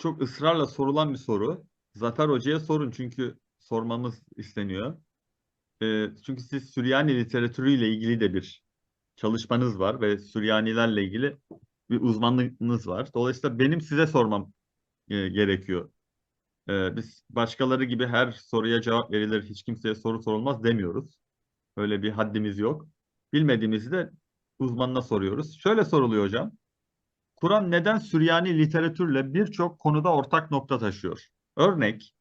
çok ısrarla sorulan bir soru. Zafer Hoca'ya sorun çünkü sormamız isteniyor. Ee, çünkü siz Süryani literatürüyle ilgili de bir çalışmanız var ve Süryanilerle ilgili bir uzmanlığınız var. Dolayısıyla benim size sormam e, gerekiyor. Ee, biz başkaları gibi her soruya cevap verilir, hiç kimseye soru sorulmaz demiyoruz. Öyle bir haddimiz yok. Bilmediğimizi de uzmanına soruyoruz. Şöyle soruluyor hocam. Kur'an neden Süryani literatürle birçok konuda ortak nokta taşıyor? Örnek,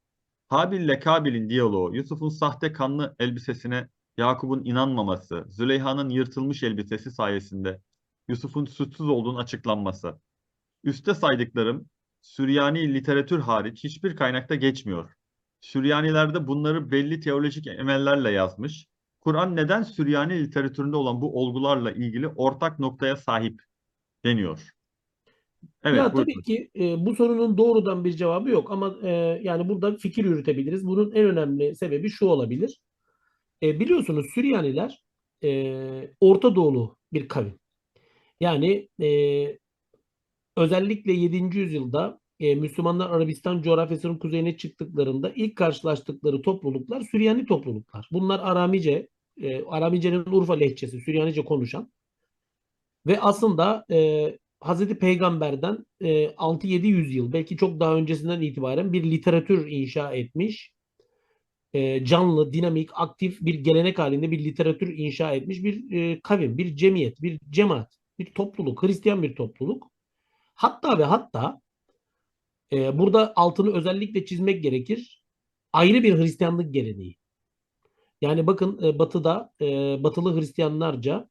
Habil ile Kabil'in diyaloğu, Yusuf'un sahte kanlı elbisesine Yakup'un inanmaması, Züleyha'nın yırtılmış elbisesi sayesinde Yusuf'un suçsuz olduğunun açıklanması. Üste saydıklarım Süryani literatür hariç hiçbir kaynakta geçmiyor. Süryaniler de bunları belli teolojik emellerle yazmış. Kur'an neden Süryani literatüründe olan bu olgularla ilgili ortak noktaya sahip deniyor. Evet, ya buyurun. tabii ki e, bu sorunun doğrudan bir cevabı yok ama e, yani burada fikir yürütebiliriz. Bunun en önemli sebebi şu olabilir. E, biliyorsunuz Süryaniler e, Orta Doğulu bir kavim. Yani e, özellikle 7. yüzyılda e, Müslümanlar Arabistan coğrafyasının kuzeyine çıktıklarında ilk karşılaştıkları topluluklar Süryani topluluklar. Bunlar Aramice, e, Aramice'nin Urfa lehçesi, Süryanice konuşan ve aslında e, Hazreti Peygamber'den e, 6-7 yüzyıl belki çok daha öncesinden itibaren bir literatür inşa etmiş, e, canlı, dinamik, aktif bir gelenek halinde bir literatür inşa etmiş bir e, kavim, bir cemiyet, bir cemaat, bir topluluk, Hristiyan bir topluluk. Hatta ve hatta e, burada altını özellikle çizmek gerekir. Ayrı bir Hristiyanlık geleneği. Yani bakın e, Batı'da e, Batılı Hristiyanlarca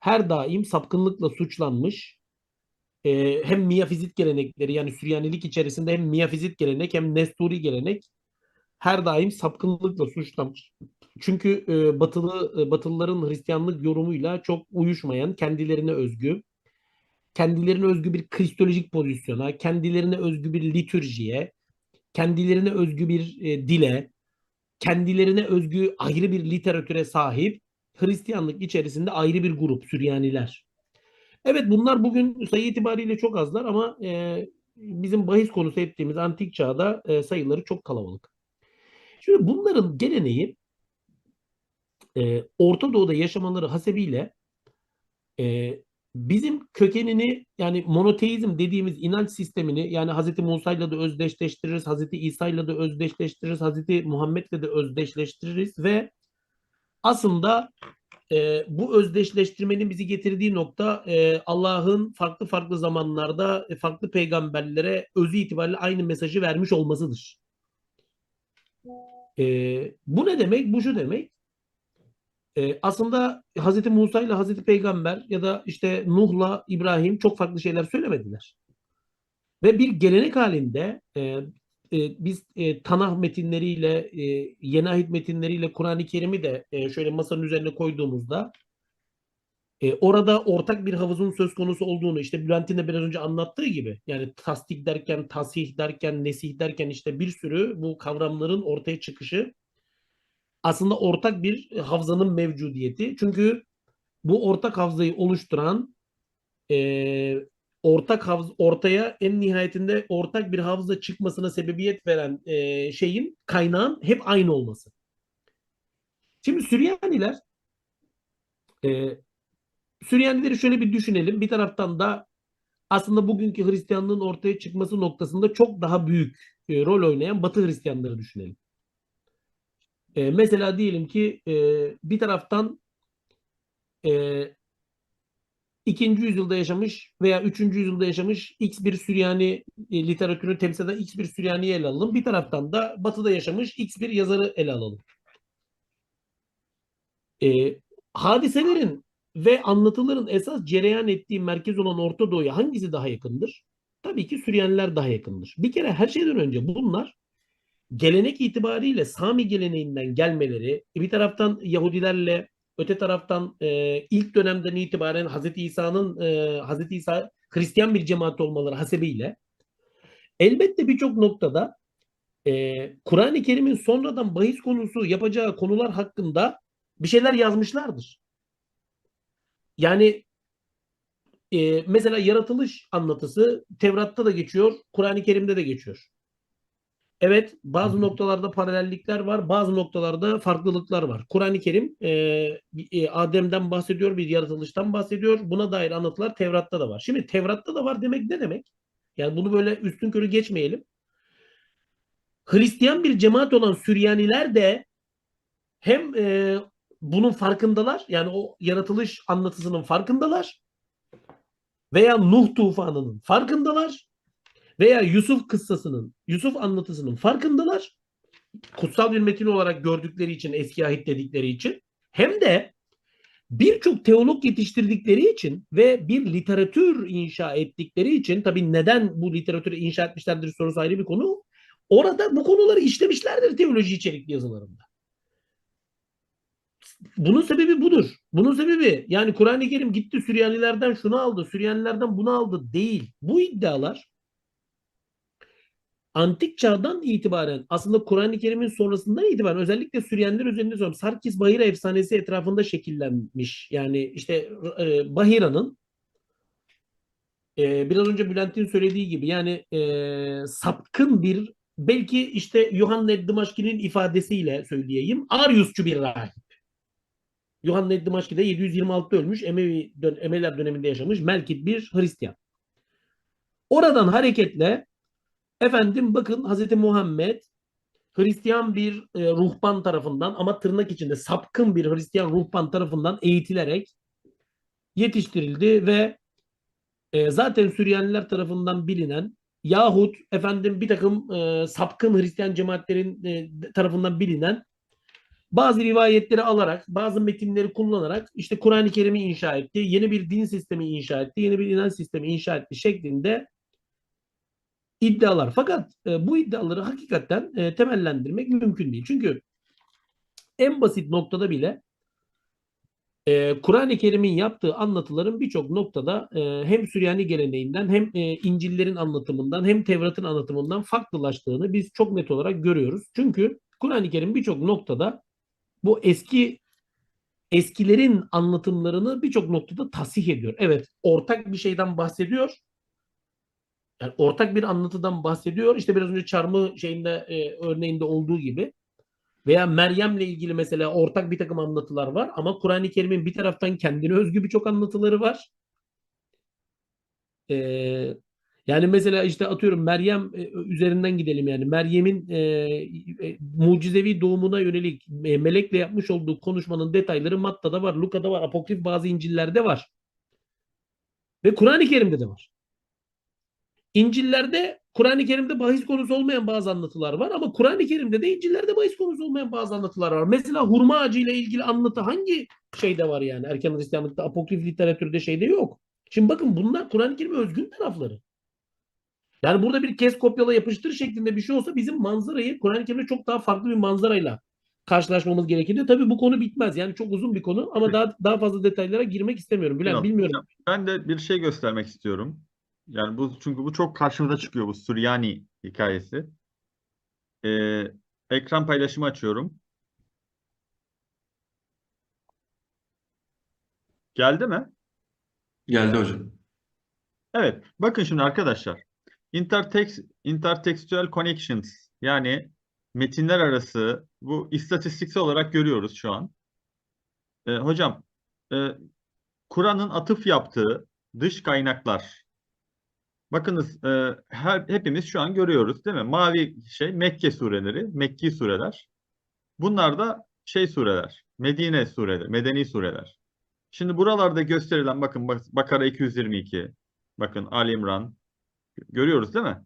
her daim sapkınlıkla suçlanmış e, hem miyafizit gelenekleri yani Süryanilik içerisinde hem miyafizit gelenek hem Nesturi gelenek her daim sapkınlıkla suçlanmış. Çünkü e, Batılı e, Batılıların Hristiyanlık yorumuyla çok uyuşmayan kendilerine özgü kendilerine özgü bir kristolojik pozisyona, kendilerine özgü bir litürjiye, kendilerine özgü bir e, dile, kendilerine özgü ayrı bir literatüre sahip Hristiyanlık içerisinde ayrı bir grup Süryaniler. Evet bunlar bugün sayı itibariyle çok azlar ama e, bizim bahis konusu ettiğimiz antik çağda e, sayıları çok kalabalık. Şimdi bunların geleneği e, Orta Doğu'da yaşamaları hasebiyle e, bizim kökenini yani monoteizm dediğimiz inanç sistemini yani Hz. Musa'yla da özdeşleştiririz, Hz. İsa'yla da özdeşleştiririz, Hz. Muhammed'le de özdeşleştiririz ve aslında e, bu özdeşleştirmenin bizi getirdiği nokta e, Allah'ın farklı farklı zamanlarda e, farklı peygamberlere özü itibariyle aynı mesajı vermiş olmasıdır. E, bu ne demek? Bu şu demek. E, aslında Hz. Musa ile Hz. Peygamber ya da işte Nuh'la İbrahim çok farklı şeyler söylemediler. Ve bir gelenek halinde e, e, biz e, Tanah metinleriyle, e, Yeni Ahit metinleriyle Kur'an-ı Kerim'i de e, şöyle masanın üzerine koyduğumuzda e, orada ortak bir havuzun söz konusu olduğunu işte Bülent'in de biraz önce anlattığı gibi yani tasdik derken, tasih derken, nesih derken işte bir sürü bu kavramların ortaya çıkışı aslında ortak bir havzanın mevcudiyeti. Çünkü bu ortak havzayı oluşturan e, ortak havz ortaya en nihayetinde ortak bir havza çıkmasına sebebiyet veren e, şeyin kaynağın hep aynı olması. Şimdi Süryaniler e, Süryanileri şöyle bir düşünelim. Bir taraftan da aslında bugünkü Hristiyanlığın ortaya çıkması noktasında çok daha büyük e, rol oynayan Batı Hristiyanları düşünelim. E, mesela diyelim ki e, bir taraftan e, ikinci yüzyılda yaşamış veya üçüncü yüzyılda yaşamış X bir Süryani e, literatürünü temsil eden X bir Süryani'yi ele alalım. Bir taraftan da batıda yaşamış X bir yazarı ele alalım. E, hadiselerin ve anlatıların esas cereyan ettiği merkez olan Orta Doğu'ya hangisi daha yakındır? Tabii ki Süryaniler daha yakındır. Bir kere her şeyden önce bunlar gelenek itibariyle Sami geleneğinden gelmeleri, bir taraftan Yahudilerle, öte taraftan e, ilk dönemden itibaren Hazreti İsa'nın e, Hazreti İsa Hristiyan bir cemaat olmaları hasebiyle elbette birçok noktada e, Kur'an-ı Kerim'in sonradan bahis konusu yapacağı konular hakkında bir şeyler yazmışlardır. Yani e, mesela yaratılış anlatısı Tevrat'ta da geçiyor, Kur'an-ı Kerim'de de geçiyor. Evet, bazı noktalarda paralellikler var, bazı noktalarda farklılıklar var. Kur'an-ı Kerim e, e, Adem'den bahsediyor, bir yaratılıştan bahsediyor. Buna dair anlatılar Tevrat'ta da var. Şimdi Tevrat'ta da var demek ne demek? Yani bunu böyle üstün körü geçmeyelim. Hristiyan bir cemaat olan Süryaniler de hem e, bunun farkındalar, yani o yaratılış anlatısının farkındalar veya Nuh tufanının farkındalar veya Yusuf kıssasının, Yusuf anlatısının farkındalar. Kutsal bir metin olarak gördükleri için, eski ahit dedikleri için hem de birçok teolog yetiştirdikleri için ve bir literatür inşa ettikleri için tabii neden bu literatürü inşa etmişlerdir sorusu ayrı bir konu. Orada bu konuları işlemişlerdir teoloji içerikli yazılarında. Bunun sebebi budur. Bunun sebebi yani Kur'an-ı Kerim gitti Süryanilerden şunu aldı, Süryanilerden bunu aldı değil. Bu iddialar antik çağdan itibaren aslında Kur'an-ı Kerim'in sonrasından itibaren özellikle Süryaniler üzerinde söylüyorum. Sarkis Bahira efsanesi etrafında şekillenmiş. Yani işte e, Bahira'nın e, biraz önce Bülent'in söylediği gibi yani e, sapkın bir belki işte Yuhanna Dımaşki'nin ifadesiyle söyleyeyim. Ariusçu bir rahip. Yuhanna Dımaşki de 726'da ölmüş. Emevi Emeviler döneminde yaşamış. Melkit bir Hristiyan. Oradan hareketle efendim bakın Hazreti Muhammed Hristiyan bir e, ruhban tarafından ama tırnak içinde sapkın bir Hristiyan ruhban tarafından eğitilerek yetiştirildi ve e, zaten Süryaniler tarafından bilinen yahut efendim bir takım e, sapkın Hristiyan cemaatlerin e, tarafından bilinen bazı rivayetleri alarak, bazı metinleri kullanarak işte Kur'an-ı Kerim'i inşa etti, yeni bir din sistemi inşa etti, yeni bir inanç sistemi inşa etti şeklinde iddialar. Fakat e, bu iddiaları hakikaten e, temellendirmek mümkün değil. Çünkü en basit noktada bile e, Kur'an-ı Kerim'in yaptığı anlatıların birçok noktada e, hem Süryani geleneğinden hem e, İncil'lerin anlatımından hem Tevrat'ın anlatımından farklılaştığını biz çok net olarak görüyoruz. Çünkü Kur'an-ı Kerim birçok noktada bu eski eskilerin anlatımlarını birçok noktada tasih ediyor. Evet, ortak bir şeyden bahsediyor. Yani ortak bir anlatıdan bahsediyor. İşte biraz önce çarmı şeyinde e, örneğinde olduğu gibi veya Meryem'le ilgili mesela ortak bir takım anlatılar var ama Kur'an-ı Kerim'in bir taraftan kendine özgü birçok anlatıları var. Ee, yani mesela işte atıyorum Meryem e, üzerinden gidelim yani Meryem'in e, e, mucizevi doğumuna yönelik e, melekle yapmış olduğu konuşmanın detayları Matta'da var, Luka'da var, apokrif bazı İncil'lerde var. Ve Kur'an-ı Kerim'de de var. İncil'lerde Kur'an-ı Kerim'de bahis konusu olmayan bazı anlatılar var ama Kur'an-ı Kerim'de de İncil'lerde bahis konusu olmayan bazı anlatılar var. Mesela hurma ağacı ile ilgili anlatı hangi şeyde var yani? Erken Hristiyanlıkta, apokrif literatürde şeyde yok. Şimdi bakın bunlar Kur'an-ı Kerim'e özgün tarafları. Yani burada bir kes kopyala yapıştır şeklinde bir şey olsa bizim manzarayı Kur'an-ı Kerim'de çok daha farklı bir manzarayla karşılaşmamız gerekirdi. Tabii bu konu bitmez. Yani çok uzun bir konu ama daha daha fazla detaylara girmek istemiyorum. Bülent bilmiyorum. Ben de bir şey göstermek istiyorum. Yani bu çünkü bu çok karşımıza çıkıyor bu Süryani hikayesi. Ee, ekran paylaşımı açıyorum. Geldi mi? Geldi hocam. Evet. Bakın şimdi arkadaşlar. Intertext, intertextual connections yani metinler arası bu istatistiksel olarak görüyoruz şu an. Ee, hocam e, Kur'an'ın atıf yaptığı dış kaynaklar. Bakınız e, her, hepimiz şu an görüyoruz değil mi? Mavi şey Mekke sureleri, Mekki sureler. Bunlar da şey sureler, Medine sureleri, Medeni sureler. Şimdi buralarda gösterilen bakın bak- Bakara 222, bakın Ali İmran görüyoruz değil mi?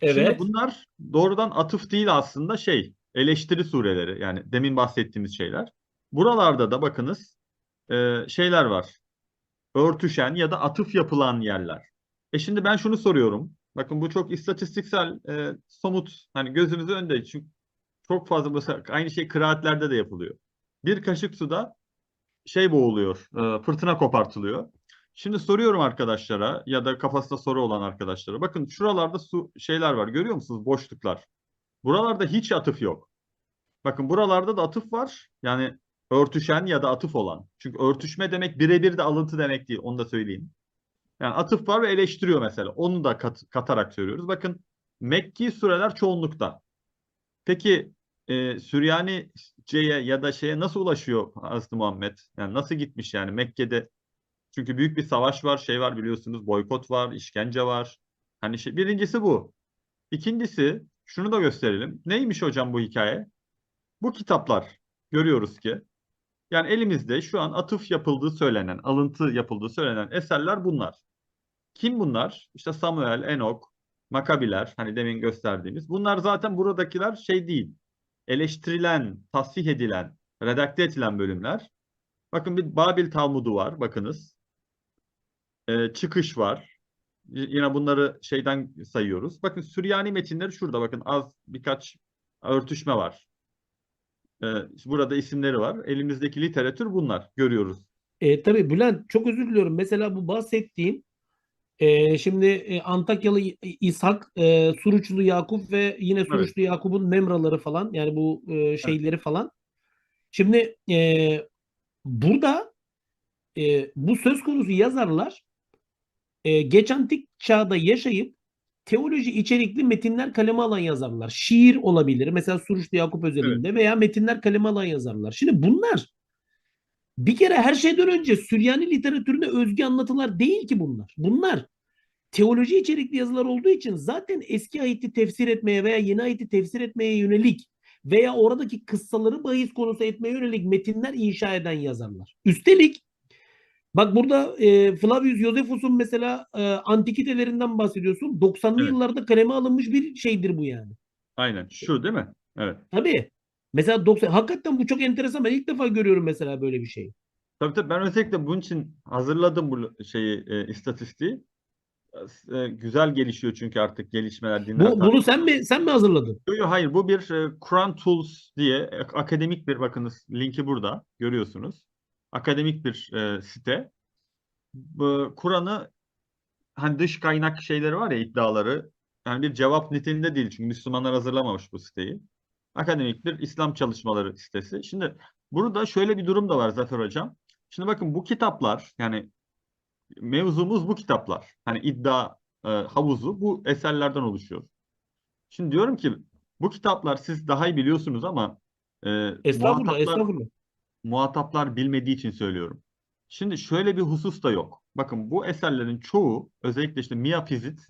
Şimdi Evet. bunlar doğrudan atıf değil aslında şey eleştiri sureleri yani demin bahsettiğimiz şeyler. Buralarda da bakınız e, şeyler var. Örtüşen ya da atıf yapılan yerler. E şimdi ben şunu soruyorum. Bakın bu çok istatistiksel e, somut hani gözümüzün önünde çünkü çok fazla mesela aynı şey kıraatlerde de yapılıyor. Bir kaşık suda şey boğuluyor, e, fırtına kopartılıyor. Şimdi soruyorum arkadaşlara ya da kafasında soru olan arkadaşlara. Bakın şuralarda su şeyler var. Görüyor musunuz? Boşluklar. Buralarda hiç atıf yok. Bakın buralarda da atıf var. Yani örtüşen ya da atıf olan. Çünkü örtüşme demek birebir de alıntı demek değil. Onu da söyleyeyim. Yani atıf var ve eleştiriyor mesela. Onu da kat- katarak söylüyoruz. Bakın Mekki sureler çoğunlukta. Peki e, Süryanice'ye ya da şeye nasıl ulaşıyor Hazreti Muhammed? Yani nasıl gitmiş yani Mekke'de? Çünkü büyük bir savaş var, şey var biliyorsunuz, boykot var, işkence var. Hani şey, birincisi bu. İkincisi şunu da gösterelim. Neymiş hocam bu hikaye? Bu kitaplar görüyoruz ki yani elimizde şu an atıf yapıldığı söylenen, alıntı yapıldığı söylenen eserler bunlar. Kim bunlar? İşte Samuel, Enok, Makabiler, hani demin gösterdiğimiz. Bunlar zaten buradakiler şey değil. Eleştirilen, tasfih edilen, redakte edilen bölümler. Bakın bir Babil Talmudu var, bakınız. Ee, çıkış var. Yine bunları şeyden sayıyoruz. Bakın Süryani metinleri şurada bakın az birkaç örtüşme var. Ee, burada isimleri var. Elimizdeki literatür bunlar. Görüyoruz. E, tabii Bülent çok özür diliyorum. Mesela bu bahsettiğin e, şimdi e, Antakyalı İshak, e, Suruçlu Yakup ve yine Suruçlu Yakup'un memraları falan yani bu e, şeyleri falan. Şimdi e, burada e, bu söz konusu yazarlar e, geç antik çağda yaşayıp teoloji içerikli metinler kaleme alan yazarlar. Şiir olabilir. Mesela Suruçlu Yakup özelinde veya metinler kaleme alan yazarlar. Şimdi bunlar bir kere her şeyden önce Süryani literatürüne özgü anlatılar değil ki bunlar. Bunlar teoloji içerikli yazılar olduğu için zaten eski ayeti tefsir etmeye veya yeni ayeti tefsir etmeye yönelik veya oradaki kıssaları bahis konusu etmeye yönelik metinler inşa eden yazarlar. Üstelik bak burada e, Flavius Josephus'un mesela e, antikitelerinden bahsediyorsun. 90'lı Evet. yıllarda kaleme alınmış bir şeydir bu yani. Aynen. Şu değil mi? Evet. Tabii. Mesela 90 hakikaten bu çok enteresan. Ben ilk defa görüyorum mesela böyle bir şey. Tabii tabii ben özellikle bunun için hazırladım bu şeyi e, istatistiği. E, güzel gelişiyor çünkü artık gelişmeler dinler. Bu, bunu sen mi sen mi hazırladın? Yok, yok, hayır bu bir e, Quran Tools diye e, akademik bir bakınız linki burada görüyorsunuz. Akademik bir e, site. Kur'an'ı hani dış kaynak şeyleri var ya iddiaları yani bir cevap niteliğinde değil çünkü Müslümanlar hazırlamamış bu siteyi. Akademik bir İslam çalışmaları sitesi. Şimdi burada şöyle bir durum da var Zafer Hocam. Şimdi bakın bu kitaplar yani mevzumuz bu kitaplar. Hani iddia e, havuzu bu eserlerden oluşuyor. Şimdi diyorum ki bu kitaplar siz daha iyi biliyorsunuz ama e, Estağfurullah, muhataplar, estağfurullah. Muhataplar bilmediği için söylüyorum. Şimdi şöyle bir husus da yok. Bakın bu eserlerin çoğu özellikle işte Miyafizit,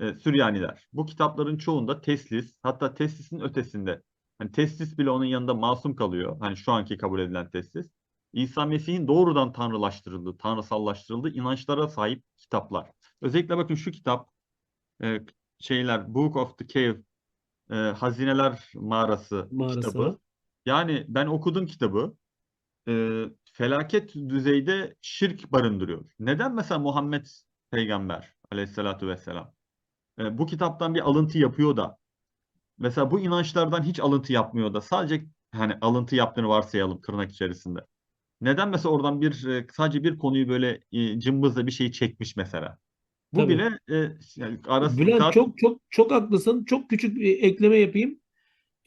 e, Süryaniler. Bu kitapların çoğunda teslis hatta teslisin ötesinde. Hani teslis bile onun yanında masum kalıyor. Hani şu anki kabul edilen teslis. İsa Mesih'in doğrudan tanrılaştırıldığı, tanrısallaştırıldığı inançlara sahip kitaplar. Özellikle bakın şu kitap e, şeyler Book of the Cave e, Hazineler Mağarası, Mağarası. kitabı. Yani ben okudum kitabı. E, felaket düzeyde şirk barındırıyor. Neden mesela Muhammed peygamber aleyhissalatu vesselam e, bu kitaptan bir alıntı yapıyor da mesela bu inançlardan hiç alıntı yapmıyor da sadece hani alıntı yaptığını varsayalım tırnak içerisinde. Neden mesela oradan bir e, sadece bir konuyu böyle e, cımbızla bir şeyi çekmiş mesela. Bu Tabii. bile e, yani arası Bülent çok çok çok haklısın. Çok küçük bir ekleme yapayım.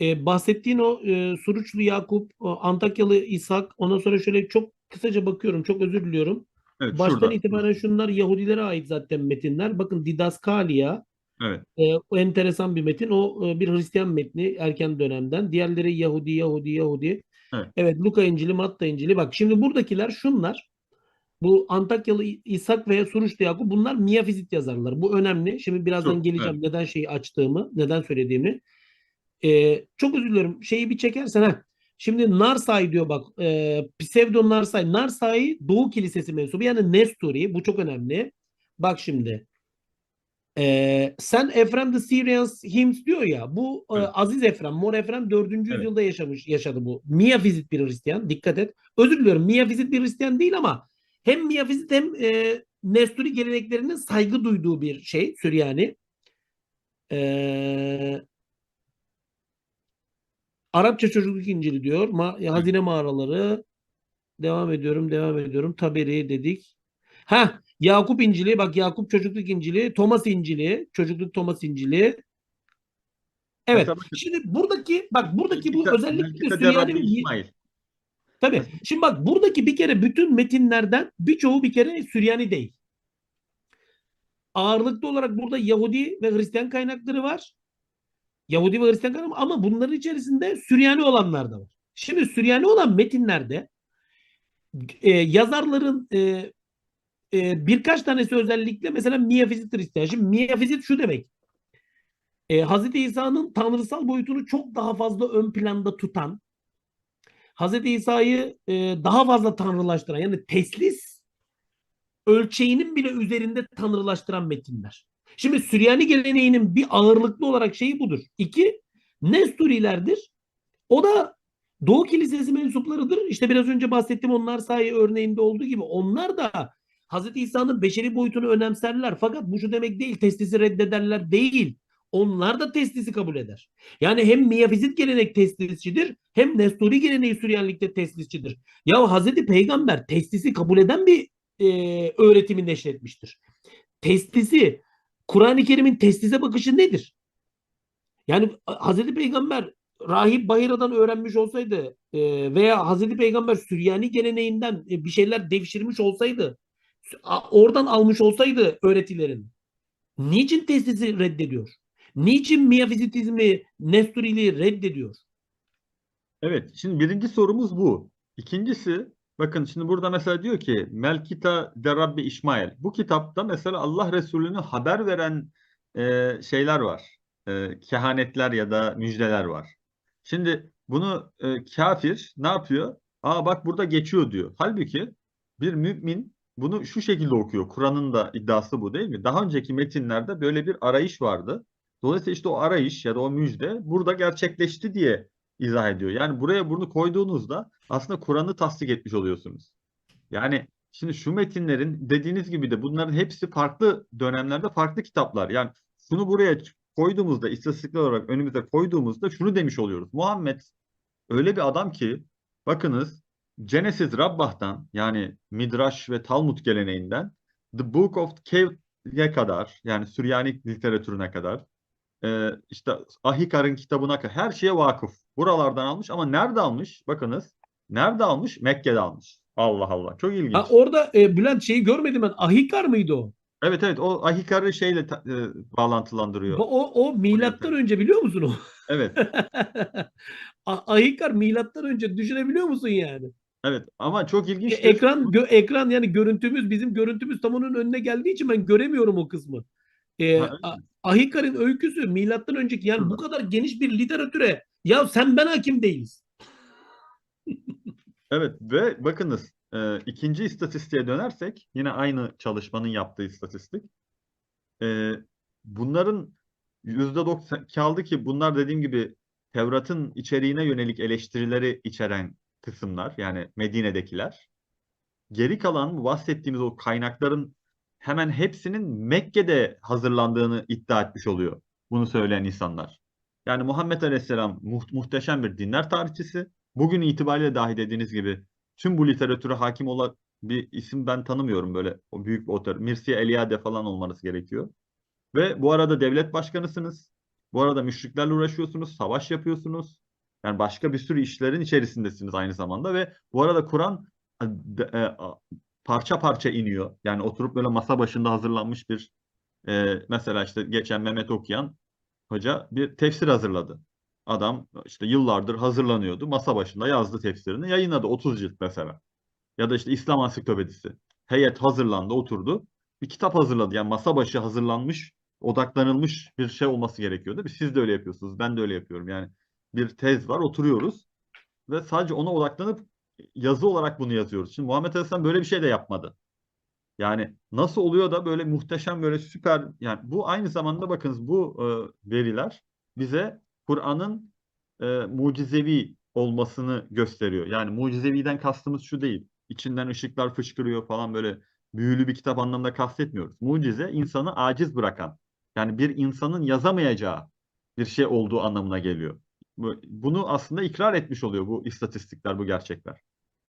Ee, bahsettiğin o e, Suruçlu Yakup, o Antakyalı İshak, ondan sonra şöyle çok kısaca bakıyorum. Çok özür diliyorum. evet, Baştan şurada. itibaren şunlar Yahudilere ait zaten metinler. Bakın Didaskalia Evet. e, o enteresan bir metin. O e, bir Hristiyan metni erken dönemden. Diğerleri Yahudi, Yahudi, Yahudi. Evet. Evet, Luka İncili, Matta İncili. Bak şimdi buradakiler şunlar. Bu Antakyalı İshak veya Suruçlu Yakup bunlar miyafizit yazarlar. Bu önemli. Şimdi birazdan Çok, geleceğim neden şeyi açtığımı, neden söylediğimi. Ee, çok özür dilerim. Şeyi bir çekersen ha. Şimdi Narsai diyor bak. E, Psevdo Narsai. Narsai Doğu Kilisesi mensubu yani Nestori. Bu çok önemli. Bak şimdi. Ee, sen Efrem the Syrians Hymns diyor ya. Bu e, Evet. Aziz Efrem, Mor Efrem 4. Evet. yüzyılda yaşamış, yaşadı bu. Miyafizit bir Hristiyan. Dikkat et. Özür diliyorum. Miyafizit bir Hristiyan değil ama hem Miyafizit hem e, Nestori geleneklerinin saygı duyduğu bir şey Süryani. Ee, Arapça çocukluk İncili diyor. Ma- hazine mağaraları. Devam ediyorum, devam ediyorum. Taberi dedik. Ha, Yakup İncili. Bak Yakup çocukluk İncili. Thomas İncili. Çocukluk Thomas İncili. Evet. Bakın- Şimdi buradaki bak buradaki bu Melkite- özellikle Melkite Süryani ve İsmail. Tabii. Şimdi bak buradaki bir kere bütün metinlerden birçoğu bir kere Süryani değil. ağırlıklı olarak burada Yahudi ve Hristiyan kaynakları var. Yahudi ve Hristiyan kaynakları ama bunların içerisinde Süryani olanlar da var. Şimdi Süryani olan metinlerde e, yazarların e, e, birkaç tanesi özellikle mesela miyafizit Hristiyan. Şimdi miyafizit şu demek. E, Hazreti İsa'nın tanrısal boyutunu çok daha fazla ön planda tutan, Hazreti İsa'yı e, daha fazla tanrılaştıran yani teslis ölçeğinin bile üzerinde tanrılaştıran metinler. Şimdi Süryani geleneğinin bir ağırlıklı olarak şeyi budur. İki, Nesturilerdir. O da Doğu Kilisesi mensuplarıdır. İşte biraz önce bahsettiğim onlar sayı örneğinde olduğu gibi onlar da Hazreti İsa'nın beşeri boyutunu önemserler. Fakat bu şu demek değil, teslisi reddederler değil. Onlar da teslisi kabul eder. Yani hem miyafizit gelenek teslisçidir hem Nesturi geleneği Süryanilikte teslisçidir. Ya Hazreti Peygamber teslisi kabul eden bir e, öğretimi neşretmiştir. Teslisi, Kur'an-ı Kerim'in teslise bakışı nedir? Yani Hazreti Peygamber Rahip Bahira'dan öğrenmiş olsaydı e, veya Hazreti Peygamber Süryani geleneğinden e, bir şeyler devşirmiş olsaydı oradan almış olsaydı öğretilerini niçin teslisi reddediyor? Niçin miyafizitizmi, Nesturiliği reddediyor? Evet, şimdi birinci sorumuz bu. İkincisi, bakın şimdi burada mesela diyor ki Melkita de Rabbi İsmail. Bu kitapta mesela Allah Resulü'nü haber veren e, şeyler var. E, kehanetler ya da müjdeler var. Şimdi bunu e, kafir ne yapıyor? Aa bak burada geçiyor diyor. Halbuki bir mümin bunu şu şekilde okuyor. Kur'an'ın da iddiası bu değil mi? Daha önceki metinlerde böyle bir arayış vardı. Dolayısıyla işte o arayış ya da o müjde burada gerçekleşti diye izah ediyor. Yani buraya bunu koyduğunuzda aslında Kur'an'ı tasdik etmiş oluyorsunuz. Yani şimdi şu metinlerin dediğiniz gibi de bunların hepsi farklı dönemlerde farklı kitaplar. Yani şunu buraya koyduğumuzda istatistikler olarak önümüze koyduğumuzda şunu demiş oluyoruz. Muhammed öyle bir adam ki bakınız Genesis Rabbah'tan yani Midrash ve Talmud geleneğinden The Book of Cave'ye kadar yani Süryani literatürüne kadar işte Ahikar'ın kitabına kadar her şeye vakıf. Buralardan almış ama nerede almış? Bakınız. Nerede almış? Mekke'de almış. Allah Allah. Çok ilginç. Ha, orada e, Bülent şeyi görmedim ben. Ahikar mıydı o? Evet evet o Ahikar'ı şeyle ta- e, bağlantılandırıyor. O, o milattan önce biliyor musun o? Evet. Ahikar milattan önce düşünebiliyor musun yani? Evet ama çok E, ilginçtir. ekran gö- ekran yani görüntümüz bizim görüntümüz tam onun önüne geldiği için ben göremiyorum o kısmı. E, Ha, A- Ahikar'ın öyküsü milattan önceki yani bu Şurada. kadar geniş bir literatüre ya sen ben hakim değiliz. Evet ve bakınız e, ikinci istatistiğe dönersek yine aynı çalışmanın yaptığı istatistik. E, bunların %90 kaldı ki bunlar dediğim gibi Tevrat'ın içeriğine yönelik eleştirileri içeren kısımlar yani Medine'dekiler. Geri kalan bahsettiğimiz o kaynakların hemen hepsinin Mekke'de hazırlandığını iddia etmiş oluyor. Bunu söyleyen insanlar. Yani Muhammed Aleyhisselam muht- muhteşem bir dinler tarihçisi. Bugün itibariyle dahi dediğiniz gibi tüm bu literatüre hakim olan bir isim ben tanımıyorum böyle o büyük bir otor. Mircea Eliade falan olmanız gerekiyor. Ve bu arada devlet başkanısınız. Bu arada müşriklerle uğraşıyorsunuz, savaş yapıyorsunuz. Yani başka bir sürü işlerin içerisindesiniz aynı zamanda ve bu arada Kur'an e, parça parça iniyor. Yani oturup böyle masa başında hazırlanmış bir e, mesela işte geçen Mehmet Okuyan hoca bir tefsir hazırladı. Adam işte yıllardır hazırlanıyordu. Masa başında yazdı tefsirini. Yayınladı 30 cilt mesela. Ya da işte İslam Ansiklopedisi. Heyet hazırlandı, oturdu. Bir kitap hazırladı. Yani masa başı hazırlanmış, odaklanılmış bir şey olması gerekiyordu. Siz de öyle yapıyorsunuz. Ben de öyle yapıyorum. Yani bir tez var, oturuyoruz ve sadece ona odaklanıp yazı olarak bunu yazıyoruz. Şimdi Muhammed Aleyhisselam böyle bir şey de yapmadı. Yani nasıl oluyor da böyle muhteşem böyle süper yani bu aynı zamanda bakınız bu e, veriler bize Kur'an'ın e, mucizevi olmasını gösteriyor. Yani mucizeviden kastımız şu değil. İçinden ışıklar fışkırıyor falan böyle büyülü bir kitap anlamında kastetmiyoruz. Mucize insanı aciz bırakan yani bir insanın yazamayacağı bir şey olduğu anlamına geliyor. Bu- Bunu aslında ikrar etmiş oluyor bu istatistikler, bu gerçekler.